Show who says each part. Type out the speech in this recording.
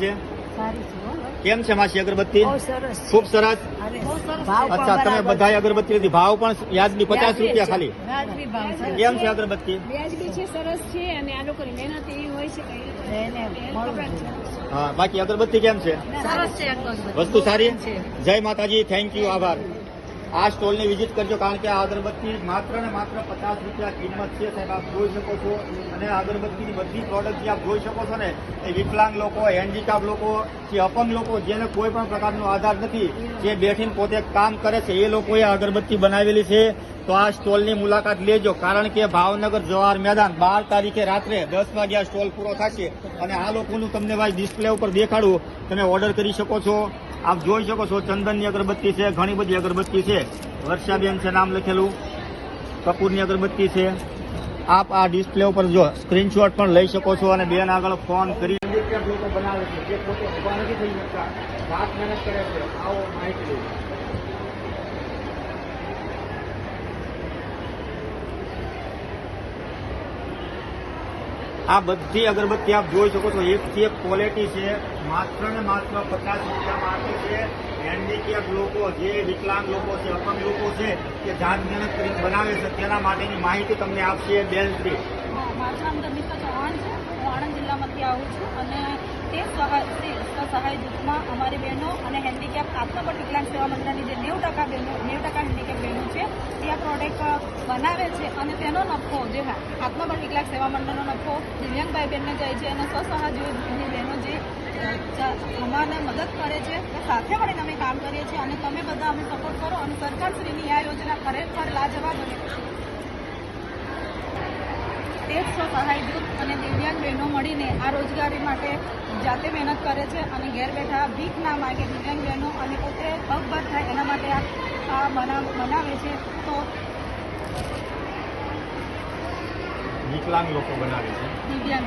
Speaker 1: છે?
Speaker 2: સારી છે હો.
Speaker 1: કેમ છે માસી અગરબત્તી?
Speaker 2: બહુ સરસ
Speaker 1: ખૂબ સરસ? અચ્છા તમે બધા અગરબત્તી લીધી. ભાવ પણ વ્યાજબી પચાસ રૂપિયા ખાલી.
Speaker 2: વ્યાજબી ભાવ છે.
Speaker 1: કેમ છે અગરબત્તી?
Speaker 3: સરસ છે અને આ લોકોની મહેનત એવી હોય છે કે એ લોકો
Speaker 2: એને મળવું જોઈએ.
Speaker 1: હા બાકી અગરબત્તી કેમ છે?
Speaker 2: સરસ છે અગરબત્તી.
Speaker 1: વસ્તુ સારી? જય માતાજી થેન્ક યુ આભાર. આ સ્ટોલની વિઝિટ કરજો કારણ કે આ અગરબત્તી માત્ર ને માત્ર પચાસ રૂપિયા કિંમત છે. સાહેબ, આપ જોઈ શકો છો. અને અગરબત્તીની બધી પ્રોડક્ટ જે આપ જોઈ શકો છો ને, એ વિકલાંગ લોકો હેન્ડીકાપ લોકો, જે અપંગ લોકો, જેને કોઈ પણ પ્રકારનો આધાર નથી, જે બેઠીને પોતે કામ કરે છે, એ લોકોએ અગરબત્તી બનાવેલી છે. તો આ સ્ટોલની મુલાકાત લેજો, કારણ કે ભાવનગર જવાહર મેદાન બાર તારીખે રાત્રે દસ વાગ્યા સ્ટોલ પૂરો થશે. અને આ લોકોનું તમને ભાઈ ડિસ્પ્લે ઉપર દેખાડું. તમે ઓર્ડર કરી શકો છો. આપ જોઈ શકો છો ચંદનની અગરબત્તી છે, ઘણી બધી અગરબત્તી છે. વર્ષાબેન છે નામ લખેલું. કપૂરની અગરબત્તી છે. આપ આ ડિસ્પ્લે ઉપર જો સ્ક્રીનશોટ પણ લઈ શકો છો અને બેન આગળ ફોન કરી બનાવે છે, જે પોતે નથી થઈ શકતા. મહેનત કરે છે. આવો માહિતી આ બધી અગરબત્તી આપ જોઈ શકો છો એક થી એક ક્વોલિટી છે. માત્ર ને માત્ર પચાસ રૂપિયામાં માટે છે. હેન્ડીકેપ લોકો, જે વિકલાંગ લોકો છે, અપંગ લોકો છે કે જાત મહેનત કરીને બનાવે છે, તેના માટેની માહિતી તમને આપશે બેનશ્રી
Speaker 3: મારું નામ ધનિકા ચૌહાણ હું આણંદ જિલ્લામાંથી આવું છું અને તે સહાય જૂથમાં અમારી બહેનો અને હેન્ડીકેપ આત્મા વિકલાંગ સેવા મંડળની જે નેવું ટકા બહેનો નેવું ટકા હેન્ડીકેપ બહેનો છે તે આ પ્રોડક્ટ બનાવે છે અને તેનો નફો જે આત્મબળ વિકલાંગ સેવા મંડળનો નફો દિવ્યાંગભાઈ બહેનને જાય છે અને સ્વસહાય જૂથની બહેનો જે અ, મદદ કરે છે સાથે મળીને અમે કામ કરીએ છીએ અને તમે બધા અમે સપોર્ટ કરો અને સરકારશ્રીની આ યોજના ખરેખર લાજવાબ અને જ સ્વસહાય જૂથ અને દિવ્યાંગ બહેનો મળીને આ રોજગારી માટે જાતે મહેનત કરે છે અને ઘેર બેઠા ભીખ ના માગે દિવ્યાંગ બહેનો અને પોતે પગભર થાય એના માટે આ આ બનાવ બનાવે છે. તો
Speaker 1: વિકલાંગ લોકો બનાવે છે.
Speaker 3: દિવ્યાંગ